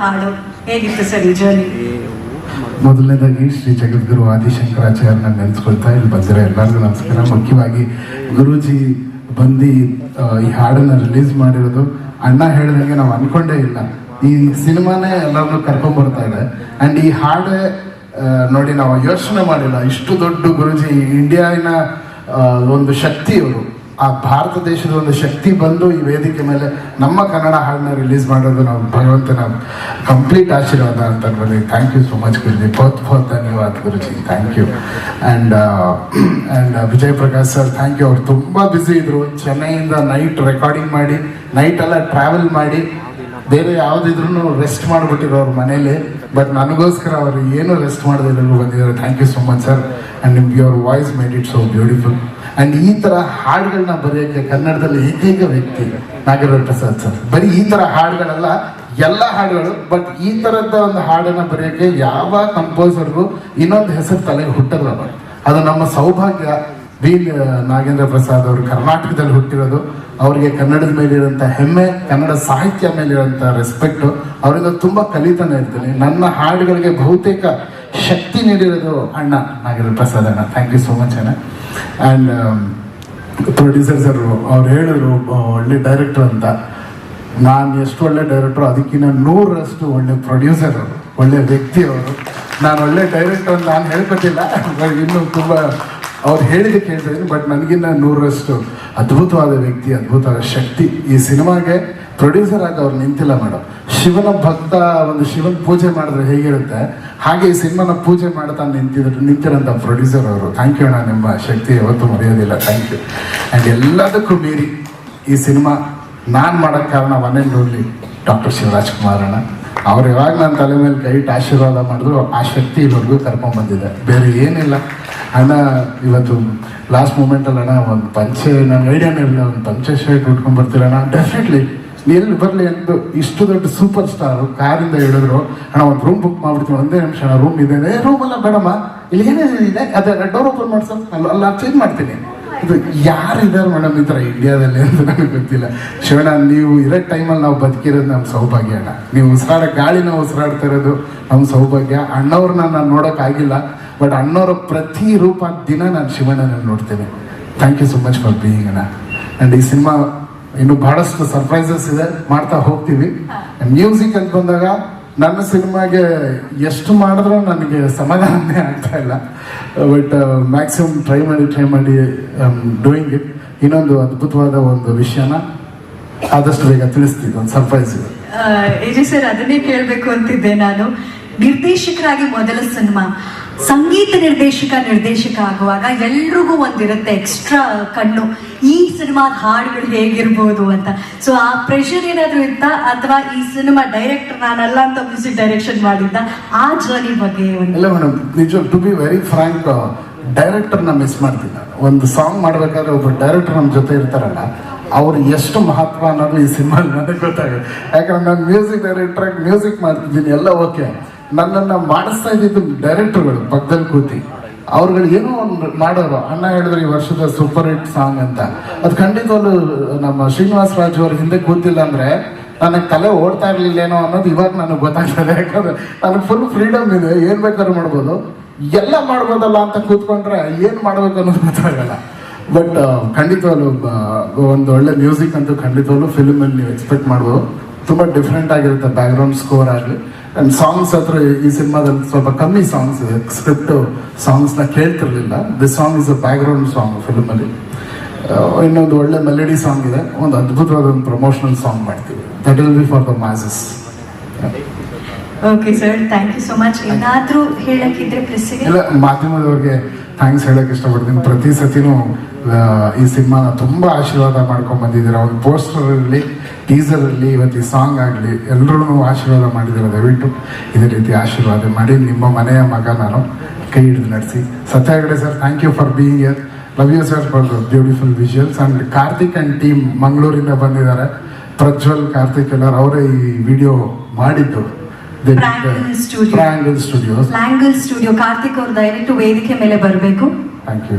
ಹಾಡು. ಹೇಗಿತ್ತು ಸರ್ ಈ ಜರ್ನಿ ಮೊದಲನೇದಾಗಿ ಶ್ರೀ ಜಗದ್ಗುರು ಆದಿಶಂಕರಾಚಾರ್ಯನ ನೆನೆಸ್ಕೊಳ್ತಾ ಇಲ್ಲಿ ಬಂದಿರೋ ಎಲ್ಲರಿಗೂ ನಮಸ್ಕಾರ. ಮುಖ್ಯವಾಗಿ ಗುರೂಜಿ ಬಂದು ಈ ಹಾಡನ್ನ ರಿಲೀಸ್ ಮಾಡಿರೋದು ಅಣ್ಣ ಹೇಳಿದಂಗೆ ನಾವು ಅನ್ಕೊಂಡೇ ಇಲ್ಲ. ಈ ಸಿನಿಮಾನೇ ಎಲ್ಲರನ್ನೂ ಕರ್ಕೊಂಡ್ ಬರ್ತಾ ಇದೆ. ಅಂಡ್ ಈ ಹಾಡು ನೋಡಿ ನಾವು ಯೋಚನೆ ಮಾಡಿಲ್ಲ. ಇಷ್ಟು ದೊಡ್ಡ ಗುರುಜಿ ಇಂಡಿಯಾನ ಒಂದು ಶಕ್ತಿ ಅವರು ಆ ಭಾರತ ದೇಶದ ಒಂದು ಶಕ್ತಿ ಬಂದು ಈ ವೇದಿಕೆ ಮೇಲೆ ನಮ್ಮ ಕನ್ನಡ ಹಾಡನ್ನ ರಿಲೀಸ್ ಮಾಡೋದು ನಾವು ಭಗವಂತನ ಕಂಪ್ಲೀಟ್ ಆಶೀರ್ವಾದ ಅಂತ ಅನ್ಬೋದು. Thank you so much guruji. ಬಹುತ್ ಬಹುತ್ ಧನ್ಯವಾದ guruji. Thank you and and Vijay Prakash sir thank you ಅವ್ರು ತುಂಬ ಬ್ಯುಸಿ ಇದ್ರು. ಚೆನ್ನೈಯಿಂದ ನೈಟ್ ರೆಕಾರ್ಡಿಂಗ್ ಮಾಡಿ ನೈಟ್ ಎಲ್ಲ ಟ್ರಾವೆಲ್ ಮಾಡಿ ಬೇರೆ ಯಾವುದಿದ್ರು ರೆಸ್ಟ್ ಮಾಡ್ಬಿಟ್ಟಿರೋ ಅವ್ರ ಮನೇಲಿ ಬಟ್ ನನಗೋಸ್ಕರ ಅವರು ಏನು ರೆಸ್ಟ್ ಮಾಡದಿಲ್ಲೂ ಬಂದಿದ್ದಾರೆ. Thank you so much sir and ನಿಮ್ಗೆ your voice made it so beautiful and ಈ ಥರ ಹಾಡುಗಳನ್ನ ಬರೆಯೋಕ್ಕೆ ಕನ್ನಡದಲ್ಲಿ ಏಕೈಕ ವ್ಯಕ್ತಿ ನಾಗೇಂದ್ರ ಪ್ರಸಾದ್ ಸರ್ ಬರೀ ಈ ಥರ ಹಾಡುಗಳೆಲ್ಲ, ಎಲ್ಲ ಹಾಡುಗಳು ಬಟ್ ಈ ಥರದ ಒಂದು ಹಾಡನ್ನು ಬರೆಯೋಕ್ಕೆ ಯಾವ ಕಂಪೋಸರ್ಗೂ ಇನ್ನೊಂದು ಹೆಸರು ತಲೆಗೆ ಹುಟ್ಟಲ್ಲ. ಅದು ನಮ್ಮ ಸೌಭಾಗ್ಯ ಬಿ ನಾಗೇಂದ್ರ ಪ್ರಸಾದ್ ಅವರು ಕರ್ನಾಟಕದಲ್ಲಿ ಹುಟ್ಟಿರೋದು. ಅವರಿಗೆ ಕನ್ನಡದ ಮೇಲಿರುವಂಥ ಹೆಮ್ಮೆ, ಕನ್ನಡ ಸಾಹಿತ್ಯ ಮೇಲಿರುವಂಥ ರೆಸ್ಪೆಕ್ಟು ಅವರಿಂದ ತುಂಬ ಕಲಿತಾನೆ ಇರ್ತೀನಿ. ನನ್ನ ಹಾಡುಗಳಿಗೆ ಬಹುತೇಕ ಶಕ್ತಿ ನೀಡಿರೋದು ಅಣ್ಣ ನಾಗೇಂದ್ರ ಪ್ರಸಾದ್ ಅಣ್ಣ. ಥ್ಯಾಂಕ್ ಯು ಸೋ ಮಚ್ ಅಣ್ಣ. ಆ್ಯಂಡ್ ಪ್ರೊಡ್ಯೂಸರ್ ಸರ್ ಅವ್ರು ಹೇಳಿದ್ರು ಒಳ್ಳೆ ಡೈರೆಕ್ಟರ್ ಅಂತ. ನಾನು ಎಷ್ಟು ಒಳ್ಳೆ ಡೈರೆಕ್ಟರ್ ಅದಕ್ಕಿಂತ ನೂರರಷ್ಟು ಒಳ್ಳೆ ಪ್ರೊಡ್ಯೂಸರ್ ಒಳ್ಳೆ ವ್ಯಕ್ತಿ ಅವರು. ನಾನು ಒಳ್ಳೆ ಡೈರೆಕ್ಟರ್ ನಾನು ಹೇಳ್ಕೊಟ್ಟಿಲ್ಲ, ಇನ್ನೂ ತುಂಬ ಅವ್ರು ಹೇಳಿದ ಕೇಳ್ತಾ ಇದ್ದೀನಿ ಬಟ್ ನನಗಿನ್ನ ನೂರರಷ್ಟು ಅದ್ಭುತವಾದ ವ್ಯಕ್ತಿ, ಅದ್ಭುತವಾದ ಶಕ್ತಿ ಈ ಸಿನಿಮಾಗೆ ಪ್ರೊಡ್ಯೂಸರ್ ಆಗಿ ಅವ್ರು ನಿಂತಿಲ್ಲ ಮೇಡಮ್. ಶಿವನ ಭಕ್ತ, ಒಂದು ಶಿವನ ಪೂಜೆ ಮಾಡಿದ್ರೆ ಹೇಗಿರುತ್ತೆ, ಹಾಗೆ ಈ ಸಿನಿಮಾನ ಪೂಜೆ ಮಾಡ್ತಾ ನಿಂತಿದ್ರು, ನಿಂತಿರೋಂಥ ಪ್ರೊಡ್ಯೂಸರ್ ಅವರು. ಥ್ಯಾಂಕ್ ಯು ಅಣ್ಣ, ನಿಮ್ಮ ಶಕ್ತಿ ಯಾವತ್ತೂ ಮರೆಯೋದಿಲ್ಲ. ಥ್ಯಾಂಕ್ ಯು ಆ್ಯಂಡ್ ಎಲ್ಲದಕ್ಕೂ ಮೀರಿ ಈ ಸಿನಿಮಾ ನಾನು ಮಾಡೋಕ್ಕೆ ಕಾರಣ one and only doctor Shivaraj Kumar ಅಣ್ಣ. ಅವ್ರು ಯಾವಾಗ ನನ್ನ ತಲೆ ಮೇಲೆ ಕೈ ಆಶೀರ್ವಾದ ಮಾಡಿದ್ರು, ಆ ಶಕ್ತಿ ಇಲ್ಲಿವರೆಗೂ ಕರ್ಮ ಬಂದಿದೆ. ಬೇರೆ ಏನಿಲ್ಲ. ಅಣ್ಣ, ಇವತ್ತು ಲಾಸ್ಟ್ ಮೂಮೆಂಟಲ್ಲಿ ಅಣ್ಣ, ಒಂದು ಪಂಚೆ ನನ್ನ ಐಡಿಯಾ ಇಲ್ಲ, ಒಂದು ಪಂಚೆ ಶರ್ಟ್ ಉಟ್ಕೊಂಡ್ ಬರ್ತೀರಣ್ಣ ಡೆಫಿನೆಟ್ಲಿ ಎಲ್ಲಿ ಬರಲಿ ಅಂತ ಇಷ್ಟು ದೊಡ್ಡ ಸೂಪರ್ ಸ್ಟಾರ್ ಕಾರಿಂದ ಹೇಳಿದ್ರು. ಅಣ್ಣ, ಒಂದು ರೂಮ್ ಬುಕ್ ಮಾಡ್ಬಿಡ್ತೀವಿ ಒಂದೇ ನಿಮಿಷ ರೂಮ್ ಇದೆ. ರೂಮ್ ಎಲ್ಲ ಬೇಡಮ್ಮ. ಇಲ್ಲಿ ಏನೇನಿದೆ ಅದೇ ಡೋರ್ ಓಪನ್ ಮಾಡ್ಸೋ. ಅಲ್ಲ ಅಲ್ಲ ಚೇಂಜ್ ಮಾಡ್ತೀನಿ. ಇದು ಯಾರು ಇದ್ದಾರೆ ಮೇಡಮ್ ಈ ಥರ ಇಂಡಿಯಾದಲ್ಲಿ ಅಂತ ನನಗೆ ಗೊತ್ತಿಲ್ಲ. ಶಿವಣ್ಣ, ನೀವು ಇರೋ ಟೈಮಲ್ಲಿ ನಾವು ಬದುಕಿರೋದು ನಮ್ಮ ಸೌಭಾಗ್ಯ ಅಣ್ಣ. ನೀವು ಉಸಿರಾಡ ಗಾಳಿನ ಉಸಿರಾಡ್ತಾ ಇರೋದು ನಮ್ಮ ಸೌಭಾಗ್ಯ. ಅಣ್ಣವ್ರನ್ನ ನಾನು ನೋಡೋಕ್ಕಾಗಿಲ್ಲ ಬಟ್ ಅಣ್ಣವರ ಪ್ರತಿ ರೂಪ ದಿನ ನಾನು ಶಿವಣ್ಣನ ನೋಡ್ತೇನೆ. Thank you so much for being ಅಣ್ಣ. ಆ್ಯಂಡ್ ಈ ಸಿನಿಮಾ ಇನ್ನು ಬಹಳಷ್ಟು ಸರ್ಪ್ರೈಸಸ್ ಇದೆ. ಮಾಡ್ತಾ ಹೋಗ್ತೀವಿ. ಮ್ಯೂಸಿಕ್ ಅಂತ ಬಂದಾಗ ನನ್ನ ಸಿನಿಮಾಗೆ ಎಷ್ಟು ಮಾಡಿದ್ರೂ ನನಗೆ ಸಮಾಧಾನನೇ ಆಗ್ತಾ ಇಲ್ಲ. ಬಟ್ ಮ್ಯಾಕ್ಸಿಮಮ್ ಟ್ರೈ ಮಾಡಿ ಟ್ರೈ ಮಾಡಿ ಡೂಯಿಂಗ್ ಇಟ್ ಇನ್ನೊಂದು ಅದ್ಭುತವಾದ ಒಂದು ವಿಷಯನ ಆದಷ್ಟು ಬೇಗ ತಿಳಿಸ್ತಿದ್ದೆ ಒಂದು ಸರ್ಪ್ರೈಸ್ ಇದೆ. ಸರ್ ಅದನ್ನೇ ಕೇಳಬೇಕು ಅಂತಿದ್ದೆ ನಾನು. ನಿರ್ದೇಶಕರಾಗಿ ಮೊದಲ ಸಿನಿಮಾ. ಸಂಗೀತ ನಿರ್ದೇಶಕ ನಿರ್ದೇಶಕ ಆಗುವಾಗ ಎಲ್ರಿಗೂ ಒಂದಿರುತ್ತೆ ಎಕ್ಸ್ಟ್ರಾ ಕಣ್ಣು. ಈ ಸಿನಿಮಾದ ಹಾಡುಗಳು ಹೇಗಿರ್ಬೋದು ಅಂತ. ಸೊ ಆ ಪ್ರೆಷರ್ ಏನಾದರೂ ಇತ್ತ? ಅಥವಾ ಈ ಸಿನಿಮಾ ಡೈರೆಕ್ಟರ್ ನಾನಲ್ಲ ಅಂತ ಮ್ಯೂಸಿಕ್ ಡೈರೆಕ್ಷನ್ ಮಾಡಿದ್ದ? ಆ ಜರ್ನಿ ಬಗ್ಗೆ ಇಲ್ಲ ಟು ಬಿ ವೆರಿ ಫ್ರಾಂಕ್ ಡೈರೆಕ್ಟರ್ನ ಮಿಸ್ ಮಾಡ್ತಿದ್ದ. ಒಂದು ಸಾಂಗ್ ಮಾಡ್ಬೇಕಾದ್ರೆ ಒಬ್ಬ ಡೈರೆಕ್ಟರ್ ನಮ್ಮ ಜೊತೆ ಇರ್ತಾರಲ್ಲ, ಅವ್ರು ಎಷ್ಟು ಮಹತ್ವ ಅನ್ನೋದು ಈ ಸಿನಿಮಾ ನನಗೆ ಗೊತ್ತಾಗುತ್ತೆ. ಯಾಕಂದ್ರೆ ನಾನು ಮ್ಯೂಸಿಕ್ ಡೈರೆಕ್ಟರ್ ಮ್ಯೂಸಿಕ್ ಮಾಡ್ತಿದ್ದೀನಿ, ಎಲ್ಲ ಓಕೆ ನನ್ನನ್ನು ಮಾಡಿಸ್ತಾ ಇದ್ದಿದ್ದು ಡೈರೆಕ್ಟರ್ಗಳು ಪಕ್ಕದಲ್ಲಿ ಕೂತಿ. ಅವ್ರುಗಳು ಏನೋ ಒಂದು ಮಾಡೋರು. ಅಣ್ಣ ಹೇಳಿದ್ರು ಈ ವರ್ಷದ ಸೂಪರ್ ಹಿಟ್ ಸಾಂಗ್ ಅಂತ. ಅದು ಖಂಡಿತವಲ್ಲೂ ನಮ್ಮ ಶ್ರೀನಿವಾಸ್ ರಾಜು ಅವ್ರ ಹಿಂದೆ ಕೂತಿಲ್ಲ ಅಂದ್ರೆ ನನಗೆ ತಲೆ ಓಡ್ತಾ ಇರ್ಲಿಲ್ಲೇನೋ ಅನ್ನೋದು ಇವಾಗ ನನಗೆ ಗೊತ್ತಾಗ್ತದೆ. ಯಾಕಂದ್ರೆ ನನಗೆ ಫುಲ್ ಫ್ರೀಡಮ್ ಇದೆ. ಏನ್ ಬೇಕಾದ್ರೂ ಮಾಡ್ಬೋದು. ಎಲ್ಲ ಮಾಡ್ಬೋದಲ್ಲ ಅಂತ ಕೂತ್ಕೊಂಡ್ರೆ ಏನ್ ಮಾಡ್ಬೇಕು ಅನ್ನೋದು ಗೊತ್ತಾಗಲ್ಲ. ಬಟ್ ಖಂಡಿತವಲ್ಲೂ ಒಂದು ಒಳ್ಳೆ ಮ್ಯೂಸಿಕ್ ಅಂತೂ ಖಂಡಿತವಲ್ಲೂ ಫಿಲ್ಮ್ ಅಲ್ಲಿ ನೀವು ಎಕ್ಸ್ಪೆಕ್ಟ್ ಮಾಡ್ಬೋದು. ತುಂಬಾ ಡಿಫ್ರೆಂಟ್ ಆಗಿರುತ್ತೆ ಬ್ಯಾಕ್ಗ್ರೌಂಡ್ ಸ್ಕೋರ್ ಆಗಲಿ. ಅಂಡ್ ಸಾಂಗ್ಸ್ ಹತ್ರ ಈ ಸಿನಿಮಾದಲ್ಲಿ ಸ್ವಲ್ಪ ಕಮ್ಮಿ ಸಾಂಗ್ಸ್ ಇದೆ ಸ್ಕ್ರಿಪ್ಟ್ ಸಾಂಗ್ಸ್ನ ಕೇಳ್ತಿರ್ಲಿಲ್ಲ. This song is a background song ಫಿಲ್ಮಲ್ಲಿ ಇನ್ನೊಂದು ಒಳ್ಳೆ ಮೆಲಡಿ ಸಾಂಗ್ ಇದೆ. ಒಂದು ಅದ್ಭುತವಾದ ಒಂದು ಪ್ರಮೋಷನಲ್ ಸಾಂಗ್ ಮಾಡ್ತೀವಿ. That will be for the masses okay sir thank you so much ಏನಾದ್ರೂ ಹೇಳಕ್ಕಿದ್ರೆ ಪ್ರೆಸ್ಸಿಗೆ ಇಲ್ಲ ಮಾಧ್ಯಮದವ್ರಿಗೆ ಥ್ಯಾಂಕ್ಸ್ ಹೇಳಕ್ ಇಷ್ಟಪಡ್ತೀನಿ. ಪ್ರತಿ ಸತಿನೂ ಈ ಸಿನಿಮಾನ ತುಂಬಾ ಆಶೀರ್ವಾದ ಮಾಡ್ಕೊಂಡ್ ಬಂದಿದ್ದೀರಾ. ಒಂದು ಪೋಸ್ಟರ್ ಇರಲಿ ಟೀಸರ್ ಇರಲಿ ಇವತ್ತು ಈ ಸಾಂಗ್ ಆಗಲಿ ಎಲ್ಲರೂ ಆಶೀರ್ವಾದ ಮಾಡಿದ್ದಾರೆ? ದಯವಿಟ್ಟು ಇದೇ ರೀತಿ ಆಶೀರ್ವಾದ ಮಾಡಿ. ನಿಮ್ಮ ಮನೆಯ ಮಗ ನಾನು ಕೈ ಹಿಡಿದು ನಡೆಸಿ. Satya Hegde sir thank you for being your love you sir for beautiful visuals and Karthik and team ಮಂಗಳೂರಿಂದ ಬಂದಿದ್ದಾರೆ. ಪ್ರಜ್ವಲ್ ಕಾರ್ತಿಕ್ ಎಲ್ಲರೂ ಅವರೇ ಈ ವಿಡಿಯೋ ಮಾಡಿದ್ದು. Triangle Studio. ಟ್ರಯಾಂಗಲ್ ಸ್ಟುಡಿಯೋಸ್ ಲ್ಯಾಂಗಲ್ ಸ್ಟುಡಿಯೋ ಕಾರ್ತಿಕ್ ಅವರು ದಯವಿಟ್ಟು ವೇದಿಕೆ ಮೇಲೆ ಬರಬೇಕು. Thank you